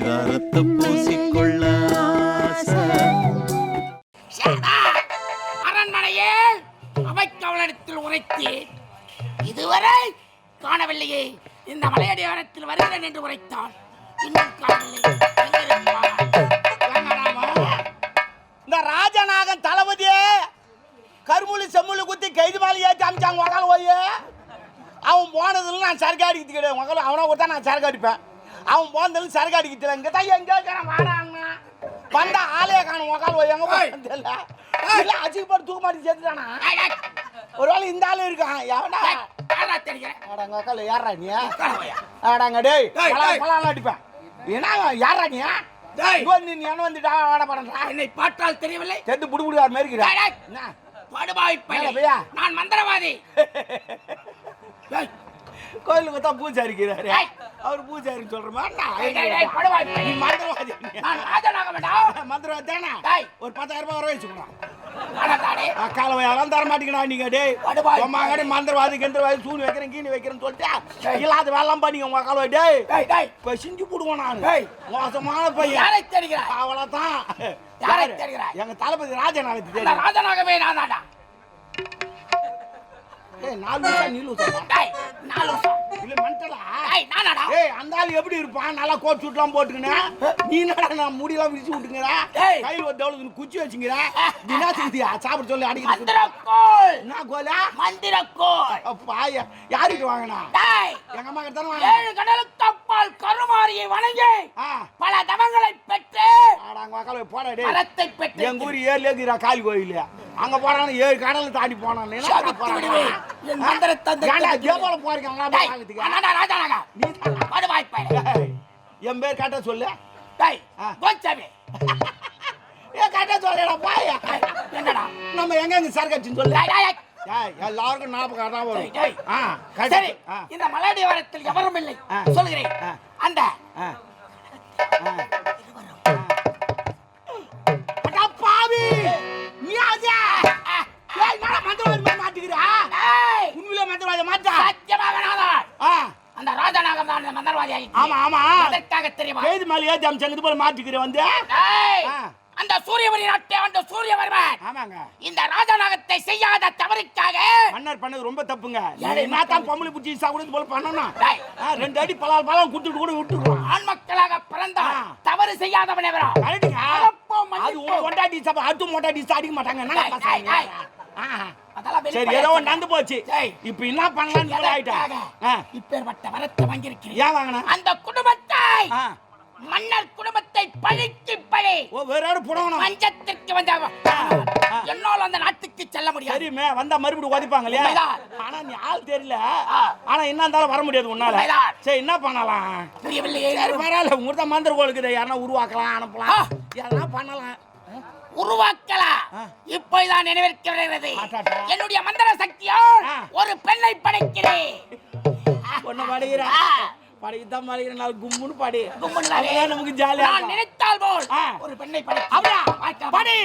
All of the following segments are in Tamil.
பரிதாரத்தை பூசிக்கொள்ள. அரண்மனையில் அவைக்கவலத்தில் உரைத்தேன் இதுவரை காணவில்லையே. இந்த மலையடிவாரத்தில் வருகிறேன் என்று உரைத்தான் இன்னும் காணவில்லை. இந்த ராஜநாகன் தளபதியே கருமுழி செம்முழி குத்தி கைது மாலி ஏற்றி அமிச்சாங்க உக்கால போய். அவன் போனதுல நான் சரக்கு அடிக்கிறது கிடையாது உக்கால அவனை கொடுத்தா நான் சரக்கு அடிப்பேன் அவன் போனதுல சரக்கு அடிக்கிறது இங்கே தான் எங்கே இருக்கிறான் வாடாங்க வந்தா ஆளே காணும் உக்கால எங்கே போய் தெரியல இல்லை அச்சுக்கு போட்டு தூக்க மாட்டி சேர்த்துட்டானா? டேய், ஒருவேளை இந்த ஆளு இருக்கான் எவனா? ஆடாங்க உக்கால யாரா நீ. ஆடாங்க டேய் டேய், பலா டேய். பலாம் அடிப்பேன். என்ன யாரா நீ? வந்து என்ன வந்துட்டா வாட பண்றா? என்னை பார்த்தால் தெரியவில்லை. செத்து புடி புடிவார் மாதிரி இருக்கிறா டேய், டேய். என்ன? படுபாவி மேல பையன் பையா. நான் மந்திரவாதி. கோயிலுக்கு தான் பூஜாரி இருக்கிறாரு. அவர் பூஜாரின்னு சொல்ற மாதிரி. மந்திரவாதி. மந்திரவாதி தானே டேய். ஒரு பத்தாயிரம் ரூபாய் வர. அக்கால எல்லாம் தர மாட்டீங்கடா நீங்க டேய். அம்மாங்கடி மந்திரவாதி கெந்திரவாதி சூனி வைக்கிறேன் கீனி வைக்கிறேன்னு சொல்லிட்டு. இல்லாத வேலைலாம் பண்ணிங்க உங்க அக்கால டேய். இப்போ செஞ்சு போடுவோம் நான். மோசமான பையன். அவ்வளவுதான்? எங்க தளபதி ராஜநாகத்தை ராஜனாகவே நான் தாண்டா ஏய் நாலு நிமிஷம் நீலு நாலு. இல்ல மண்டலா டேய், அந்த ஆள் எப்படி இருப்பான் நல்லா கோட் சூட்லாம் போட்டுக்கினேன் நீ என்னடா நான் முடியெல்லாம் விரிச்சு விட்டுங்கிற. கையில் ஒரு டவுலுக்கு குச்சி வச்சுங்கிற தினா திருத்தியா சாப்பிட சொல்லி அடிக்கிறது என்ன கோலா? அப்பா யா- யாருக்கு வாங்கினா? எங்க அம்மா கிட்ட தானே வாங்கினா? ஏழு கடலுக்கு அப்பால் கருமாரியை வணங்கி பல தவங்களை பெற்று ஆடாங்க வாக்கால போடா டேய். வரத்தை பெற்று எங்க ஊர் ஏழு ஏக்குறா காளி கோயில். அங்க போறான்னு ஏழு கடலை தாண்டி போனான். என்ன. என் பேர் கரெக்டா சொல்லு கரெக்டா சொல்லடா பாயா என்னடா? நம்ம எங்க எங்க சரக்கச்சின்னு சொல்லு எல்லாருக்கும் ஞாபகம் சரி இந்த மலையடிவாரத்தில் எவரும் இல்லை ஆ. அந்த பாவி மாட்டிக்கிறா மந்திரவாதி மாட்டா சத்தியமாக நாதான். ஆ. அந்த ராஜநாகம் தான் இந்த மந்திரவாதி. ஆமா ஆமா. எதற்காக தெரியுமா? கைது மேல ஏத்தி அமிச்சாங்க இது போல மாட்டிக்கிற வந்து. அந்த சூரியவரி நாட்டை ஆண்ட சூரியவர்மன். ஆமாங்க. இந்த ராஜநாகத்தை செய்யாத தவறுக்காக மன்னர் பண்ணது ரொம்ப தப்புங்க. என்ன தான் பொம்பளை புடிச்சி இது போல பண்ணணும் ரெண்டு அடி பலால் பழம் குடுத்துட்டு கூட விட்டுருவான். ஆண் மக்களாக பிறந்தால் ஆ. தவறு செய்யாதவன் அப்போ அது மன்னிப்போம். உங்க கொண்டாடி சபை அடுத்து மொட்டாடி அடிக்க மாட்டாங்க. சரி ஏதோ ஒன்று. நடந்து போச்சு. இப்போ என்ன பண்ணலாம்னு ஆயிட்டா. இப்பேற்பட்ட வரத்தை வாங்கியிருக்கிறேன் ஏன் வாங்கினா அந்த குடும்பத்தை. மன்னர் குடும்பத்தை பழிக்கு பழி ஓ வேற யாரும் புடவணும் மஞ்சத்திற்கு வந்த. என்னால் அந்த நாட்டுக்கு செல்ல முடியாது சரிமே வந்தா மறுபடியும் உதைப்பாங்க இல்லையா. ஆனா நீ ஆள் தெரியல. ஆனா என்ன இருந்தாலும் வர முடியாது உன்னால. சரி என்ன பண்ணலாம் புரியவில்லையே சரி பரவாயில்ல உங்க தான் மந்திர கோளுக்கு யாருன்னா உருவாக்கலாம் அனுப்பலாம். எதனா பண்ணலாம் உருவாக்கலாம். இப்போதான் நினைவிருக்கிறது. என்னுடைய மந்திர சக்தியால் ஆ. ஒரு பெண்ணை படைக்கிறேன் ஒண்ணு படைகிறேன் ஆ. படைக்கத்தான் படைகிறேன் நான் கும்முன்னு படி அப்பதான் நமக்கு ஜாலியா நான் நினைத்தால் போல். ஒரு பெண்ணை படை அப்படியா? படி.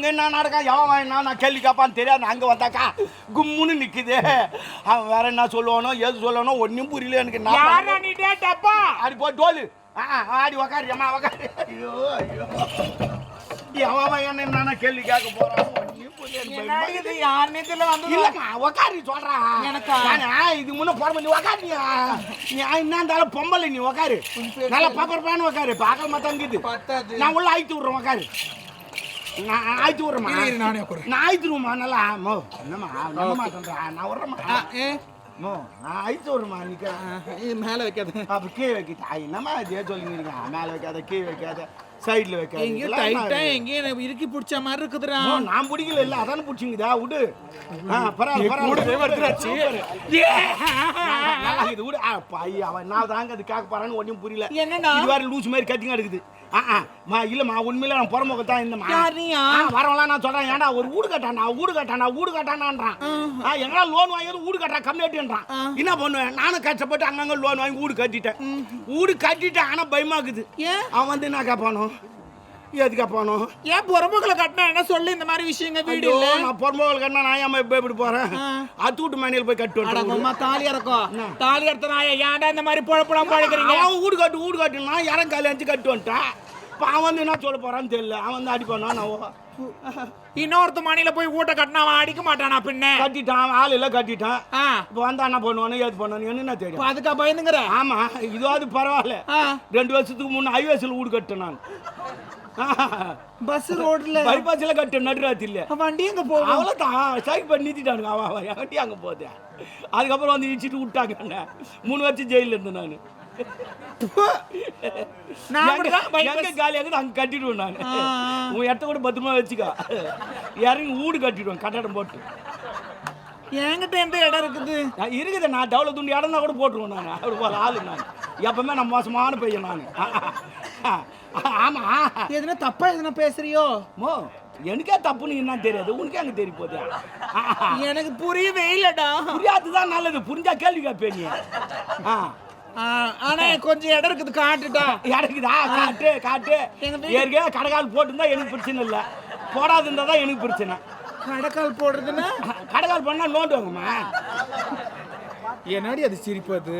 அங்க என்ன நடக்கா? எவன் என்ன? நான் கேள்வி கேட்பான்னு தெரியாது. அங்க வந்தாக்கா கும்முன்னு நிக்குது. அவன் வேற என்ன சொல்லுவானோ எது சொல்லணும் ஒன்றும் புரியல எனக்கு. நான் டப்பா ஆடி போ டோலு. ஆ ஆடி உக்காரு அம்மா உக்காரு. ஐயோ ஐயோ. எவன் என்ன என்னன்னா கேள்வி கேட்க இருந்தாலும் பொம்பளை நீ உக்காரு. நல்லா பாப்பரப்பான்னு உக்காரு. பார்க்க மாத்தாங்குது பத்தாது. நான் உள்ள ஆயிட்டு விட்றேன் உக்காரு. இரு, இரு, நானே. நான் ஆயிட்டுருவோம்மா நல்லா மோ என்னம்மா நம்ப மாட்டேன்றா நான் விட்றேம்மா. ஏ? மோ நான் ஆயிட்டு விட்றேம்மா நிற்க மேல வைக்காத. அப்போ கீழே வைக்கிட்டா என்னம்மா இதே சொல்லி இருக்கேன் மேலே வைக்காத கீழே வைக்காத. சைடில் வைக்காத எங்கேயும் இதெல்லாம் டைட்டா என்ன? எங்கேயும் எனக்கு இறுக்கி பிடிச்ச மாதிரி இருக்குதுடா. நான் பிடிக்கல. இல்ல அதானே பிடிச்சிங்குதா விடு. ஆ பரவாயில்ல பரவாயில்ல. இருக்குது விடு. ஆ, பை, அவன் நான் தாங்க அது கேட்க போறான்னு ஒன்றும் புரியல. என்னண்ணா? இது வேற லூஸ் மாதிரி கத்திங்க எடுக்குது ஆ மா இல்லம்மா உண்மையில நான் புறமுக தான் இந்த நீயா? வரவெல்லாம் நான் சொல்றேன். ஏன்டா ஒரு வீடு கட்டானா வீடு கட்டானா வீடு கட்டானான்றான் ஆ. எங்களா லோன் வாங்கி வீடு கட்டா கம்மியாட்டின்றான் என்ன பண்ணுவேன்? நானும் கஷ்டப்பட்டு அங்கங்க லோன் வாங்கி வீடு கட்டிட்டேன். வீடு கட்டிட்டேன் ஆனா பயமாக்குது. ஏன்? அவன் வந்து என்ன கேட்பானோ எதுக்கு கேட்பானோ ஏன் புறமுகளை கட்டினா என்ன சொல்லு? இந்த மாதிரி விஷயங்க வீடு நான் பொறுமோகள் கட்டினா நான் ஏன் எப்படி போறேன். அத்தூட்டு மேனியில் போய் கட்டு. உம்மா தாலி இறக்கும் தாலி இறத்த நாய ஏன்டா இந்த மாதிரி பொழப்பலாம் பழக்கிறீங்க? அவன் வீடு கட்டு வீடு கட்டுனா இறங்க காலி அஞ்சு கட்டு வந்துட்டான். இப்போ அவன் வந்து என்ன சொல்ல போறான்னு தெரியல. அவன் வந்து அடிப்பானா நான் ஓ- இன்னொருத்த மணில போய் ஊட்ட கட்டினா அவன் அடிக்க மாட்டானா பின்ன? கட்டிட்டான் ஆள் எல்லாம் கட்டிட்டான். இப்போ வந்தா என்ன பண்ணுவானு ஏது பண்ணுவானு என்ன தெரியும்? அதுக்கா பயந்துங்கிற? ஆமா இதுவாது பரவாயில்ல. ரெண்டு வருஷத்துக்கு முன்ன ஐவேஸில் வீடு கட்டேன் நான். பஸ் ரோட்ல பைபாஸில் கட்டேன் நடுராத்திரில. வண்டி எங்க போகும்? அவ்வளோதான் ஸ்ட்ரைக் பண்ணி நிறுத்திட்டானுங்க. அவன் அவன் வண்டி அங்கே போகுது. அதுக்கப்புறம் வந்து இடிச்சிட்டு விட்டாங்க என்ன மூணு வருஷம் ஜெயிலில் இருந்தேன் நான். அங்க கட்டிடுவேன் நான். உன் இடத்த கூட பத்திரமா வச்சுக்கோ. இறங்கி வீடு கட்டிடுவேன் கட்டடம் போட்டு. என்கிட்ட எந்த இடம் இருக்குது? நான் இருக்குது. நான் டவுல துண்டு இடம் தான் கூட போட்டுருவேன் நான். அப்படி போல ஆளு நான். எப்பவுமே நான் மோசமான பையன் நான். ஆமா. எதுனா தப்பா எதுனா பேசுறியோ? மோ எனக்கே தப்புன்னு என்ன தெரியாது. உனக்கே அங்க தெரிய போகுது எனக்கு புரியவே இல்லடா. புரியாதுதான் நல்லது. புரிஞ்சா கேள்வி கேட்பேன் ஆனா கொஞ்சம் இடம் இருக்குது காட்டுடா. இறக்குதா? காட்டு காட்டு. ஏற்கனவே கடைக்கால் போட்டிருந்தா எனக்கு பிரச்சனை இல்லை. போடாது இருந்தா தான் எனக்கு பிரச்சனை. கடைக்கால் போடுறதுன்னா? கடைக்கால் பண்ணா நோண்டுவாங்கம்மா என்னடி அது சிரிப்பு அது?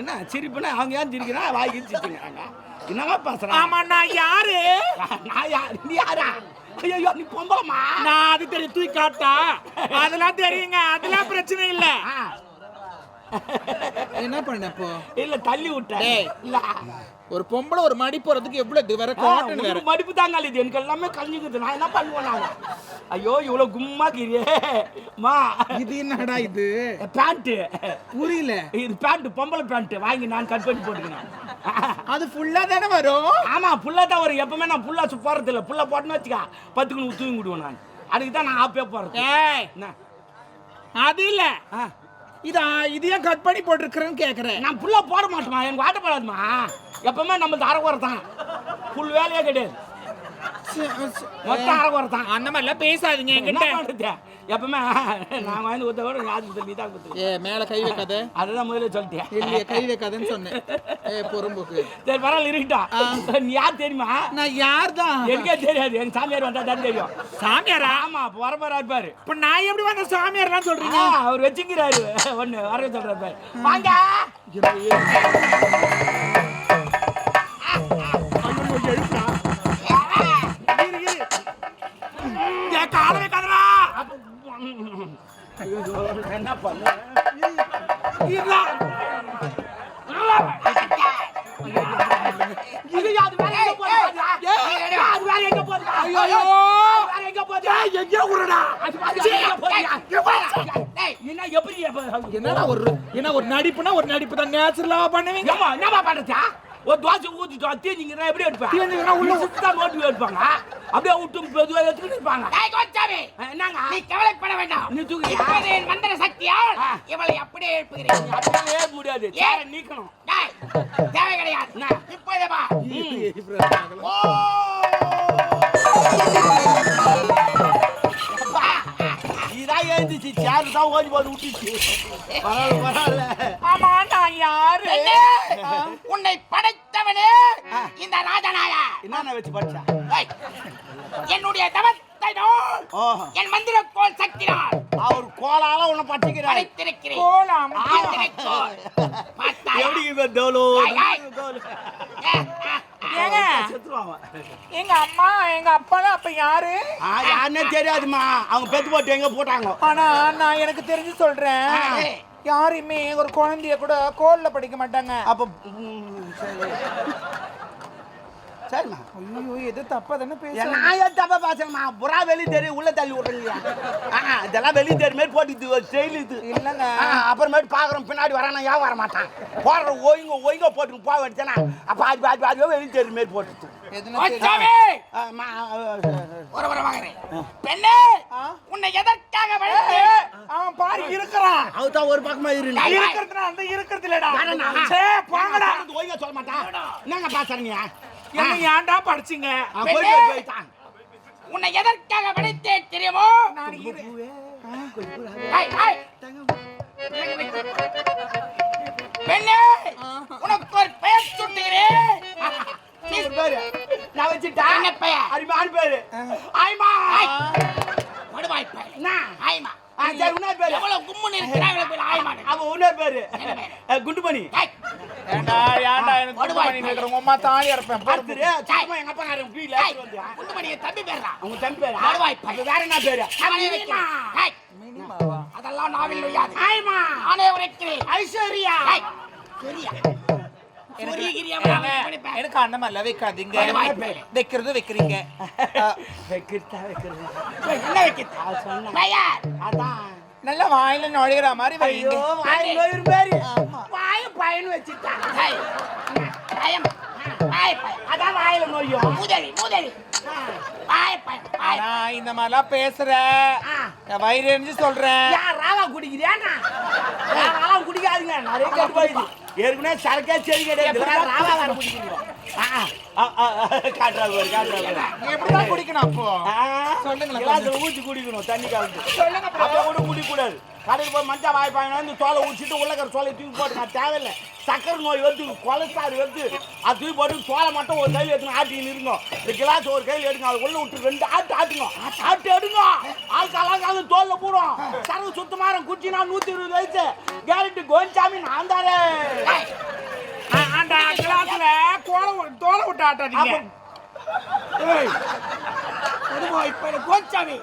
என்ன சிரிப்புனா அவங்க ஏன் சிரிக்கிறா வாய்க்கு சிரிச்சுங்கிறாங்க என்னமா பேசுறான் ஆமா நான் யாரு? நான் யார்? நீ யாரா? ஐயோ நீ பொம்பளமா நான் அது தெரியும் தூக்கி காட்டா? அதெல்லாம் தெரியுங்க அதெல்லாம் பிரச்சனை இல்ல. என்ன பண்ண இப்போ? இல்ல தள்ளி விட்டேன். டேய். இல்ல. ஒரு பொம்பளை ஒரு மடி போறதுக்கு எவ்வளவு இது வேற காட்டன் வேற? மடிப்பு தாங்க இது எனக்கு எல்லாமே கழிஞ்சுக்குது நான் என்ன பண்ணுவேன் நான்? ஐயோ இவ்வளவு கும்மா கிரியே. மா. இது என்னடா இது? பேண்ட்டு. புரியல. இது பேண்ட் பொம்பளை பேண்ட் வாங்கி நான் கட் பண்ணி போட்டுக்கிறேன். அது ஃபுல்லா தானே வரும்? ஆமா புல்லா தான் வரும். எப்பவுமே நான் புல்லா போறது இல்ல. புல்லா போட்டுன்னு வச்சுக்கா பத்துக்கு தூங்கி விடுவேன் நான். அதுக்கு தான் நான் ஆப்பே என்ன? அது இல்ல. இதா இது ஏன் கட் பண்ணி போட்டிருக்கிறேன்னு கேக்குறேன். நான் புல்லா போட மாட்டேமா எனக்கு ஆட்டப்படாதுமா எப்பவுமே நம்ம அரைக்குறை தான். புல் வேலையே கிடையாது. மொத்தம் அரைக்குறை தான். அந்த மாதிரிலாம் பேசாதீங்க என்ன பண்ணுறது எப்பவுமே நான் வாங்கி கொடுத்த கூட ஆஸ்பத்திரி நீ தான் கொடுத்துருக்க ஏ மேல கை வைக்காத. அதுதான் முதல்ல சொல்லிட்டேன். இல்லையே கை வைக்காதன்னு சொன்னேன். ஏ பொறும்போக்கு. சரி பரவாயில்ல இருக்கட்டா. நீ யார் தெரியுமா? நான் யார் தான் எனக்கே தெரியாது. எங்க சாமியார் வந்தா தான் தெரியும். சாமியாரா? ஆமா வரப்பாரா இருப்பாரு. இப்ப நான் எப்படி வந்த சாமியார்லாம் சொல்றீங்க? அவர் வச்சுக்கிறாரு. ஒண்ணு வர சொல்றாரு. வாங்க. இரு, என்ன என்ன ஒரு நடிப்புனா ஒரு நடிப்பு தான் நேச்சுரலா பண்ணுவீங்க. என்னம்மா பண்றது? ஒரு தோசை ஊத்திட்டோம் தீஞ்சிங்கன்னா எப்படி எடுப்பேன் தீஞ்சிங்கன்னா உள்ள சுத்தம் நோட்டு எடுப்பாங்க அப்படியே விட்டு மெதுவாக எடுத்துக்கிட்டு இருப்பாங்க என்னங்க நீ கவலைப்பட வேண்டாம் நீ தூக்கி மந்திர சக்தியால். இவளை அப்படியே எழுப்புகிறேன் அப்படியே ஏற முடியாது சேரை நீக்கணும் டேய், தேவை கிடையாது என்ன? இப்போதே வா ஓ தான் எழுந்துச்சு சேரு தான் ஓடி போது விட்டுச்சு பரவாயில்ல பரவாயில்ல. ஆமா நான் யாரு? உன்னை படைத்தவனே இந்த ராஜனாயா என்னென்ன வச்சு படிச்சா? என்னுடைய தவத்தை நோல் ஓஹோ. என் மந்திர கோல் சக்தினால். அவர் கோலால உன்னை பட்டிக்கிறாரு படைத்திருக்கிறேன். கோலாம்? எப்படி இவ. ஏங்க எங்க அம்மா எங்க அப்பா அப்ப யாரு? யாருன்னே தெரியாதுமா அவங்க பெத்து போட்டு எங்க போட்டாங்க? ஆனா நான் எனக்கு தெரிஞ்சு சொல்றேன். ஆ. யாரையுமே ஒரு குழந்தைய கூட கோல்ல படிக்க மாட்டாங்க. அப்ப சரிம்மா ஐயோ எது தப்பா தானே பேசுறேன் நான் ஏன் தப்பா பேசுறேம்மா? புறா வெளியே தெரியும் உள்ள தள்ளி விடுறீங்க ஆ இதெல்லாம் வெளியே தெரியும் மாதிரி போட்டு ஸ்டைல் இது. இல்லங்க. அப்புறமேட்டு பார்க்குறோம் பின்னாடி வரானா ஏன் வர மாட்டான் போடுற ஓய்ங்க ஓய்ங்க போட்டு போக வேண்டியதானே பாதி பாதி பாதியோ வெளியே தெரியும்? மாதிரி போட்டு. பெண்ணே? உன்னை எதற்காக அவன் பாரு இருக்கிறான். அவர் தான் ஒரு பக்கமா டேய், இருக்கிறதுனா அந்த இருக்கிறது இல்லடா? சே போங்கடா. ஓய்ங்க சொல்ல மாட்டான். என்னங்க பேசுறீங்க? என்ன ஏன்டா படிச்சீங்க? உன்னை எதற்காக படைத்தேன் தெரியுமோ? நான். பெண்ணே உனக்கு ஒரு பெயர் சுட்டுகிறேன் பேரு? நான் வச்சுட்டேன் என்ன பெயர்? பேரு. ஆய்மா. மடுவாய் பெயர் என்ன? ஆய்மா. சரி, இன்னொரு பேரு. எவ்வளவு கும்முன்னு இருக்கிறா இவ்வளவு பேர் அவன் பேரு. பேரு? குண்டுமணி. ஏய், ஏன்டா ஏன்டா எனக்கு வாய். பண்ணிட்டு இருக்கிற உங்க அம்மா தாலி எங்க அப்பா தம்பி தம்பி பேரு? வேற என்ன பேரு? நானே வைக்கிறேன். ஏய், மினிமாவா? அதெல்லாம் நாவில் நொய்யாது. ஆய்மா நானே உரைக்கிறேன். ஐஸ்வர்யா ஏய், சரியா. சொரிகிறியா எனக்கு எல்லாம் வைக்காதீங்க. வைக்கிறது வைக்கிறீங்க. அஹ், வைக்கிறதா வைக்கிறது? என்ன வைக்கிறது அதான். நல்லா வாயில நுழையிற மாதிரி வைங்க. ஐயோ வாய் நோயிரு பேரு வாய பயன் வச்சுட்டான் ஏய், பயம்? பாய். பயம் அதான் வாயில நோயும் முதலி முதலி இந்த மாதிரிலாம் பேசுற. வயிறு எரிஞ்சு சொல்றேன். ராவா குடிக்கிறியாண்ணா ராவா குடிக்காதீங்க. நிறைய கட்டு போயிடுது ஏற்கனவே சரக்கே சரி கிடையாது. ராவா வேற குடிக்கணும் அப்போ? குடிக்கணும் தண்ணி கலந்து. சொல்லுங்க. அப்ப கூட குடிக்கக்கூடாது கடைக்கு போய் மஞ்சள் வாய்ப்பாங்க வந்து தோலை ஊச்சிட்டு உள்ளக்கிற சோலை தூக்கி போட்டு நான் தேவையில்லை. சக்கரை நோய் வந்து கொலஸ்ட்ரால் வந்து அது தூக்கி போட்டு சோலை மட்டும் ஒரு கையில் எடுத்துங்க ஆட்டின்னு இருங்க இந்த கிளாஸ் ஒரு கையில் எடுங்க அது உள்ள விட்டு ரெண்டு ஆட்டு ஆட்டுங்க. ஆட்டு எடுங்க. ஆள் கலாக்கால தோல்ல போடும் சரவு சுத்தமாக குச்சினா நூற்றி இருபது வயசு. கேரண்டி கோவிச்சாமி நான் தானே. ஆண்டா கிளாஸ்ல கோல தோலை விட்டு ஆட்டாதீங்க. கோச்சாமி.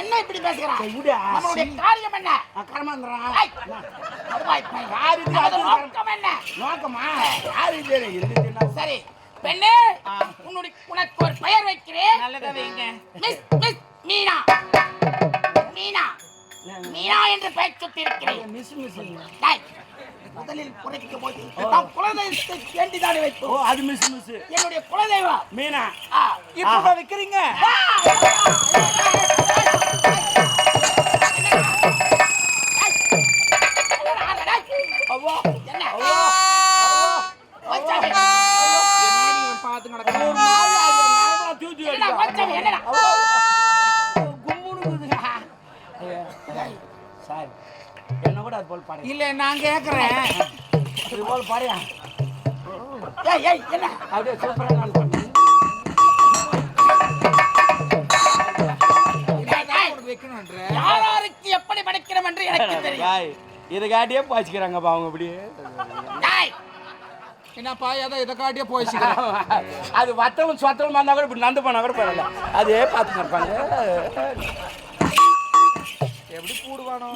என்ன இப்படி பேசுகிறான் காரியம் என்ன? நோக்கம் என்ன? நோக்கமா? யாரு சரி பெண்ணே உன்னுடைய உனக்கு ஒரு பெயர் வைக்கிறேன். நல்லதா வைங்க. Miss miss Meena. Meena. Meena என்று பெயர் சுட்டி இருக்கிறேன் மிஸ் மிஸ். முதலில் குறைக்கும் போது நாம் குலதெய்வத்தை வேண்டிதானே ஓ வைத்தோம் அது மிஸ் மிஸ் என்னுடைய குலதெய்வம் மீனா இப்ப வைக்கிறீங்க என்னடா, டேய், என்ன கூட அது போல் பாரு இல்ல நான் கேக்குறேன் இது போல் பாரு ஏய் ஏய் என்ன அப்படியே சூப்பரா நான் பண்ணேன் யாராருக்கு எப்படி படைக்கிறோம் என்று எனக்கு தெரியும் யாய் இதை காட்டியே பாய்ச்சிக்கிறாங்கப்பா அவங்க அப்படியே டேய், என்னப்பா ஏதோ இதை காட்டியே அது வத்தவும் சொத்தவும் கூட இப்படி நந்து போனா கூட பரவாயில்ல அதே இருப்பாங்க எப்படி கூடுவானோ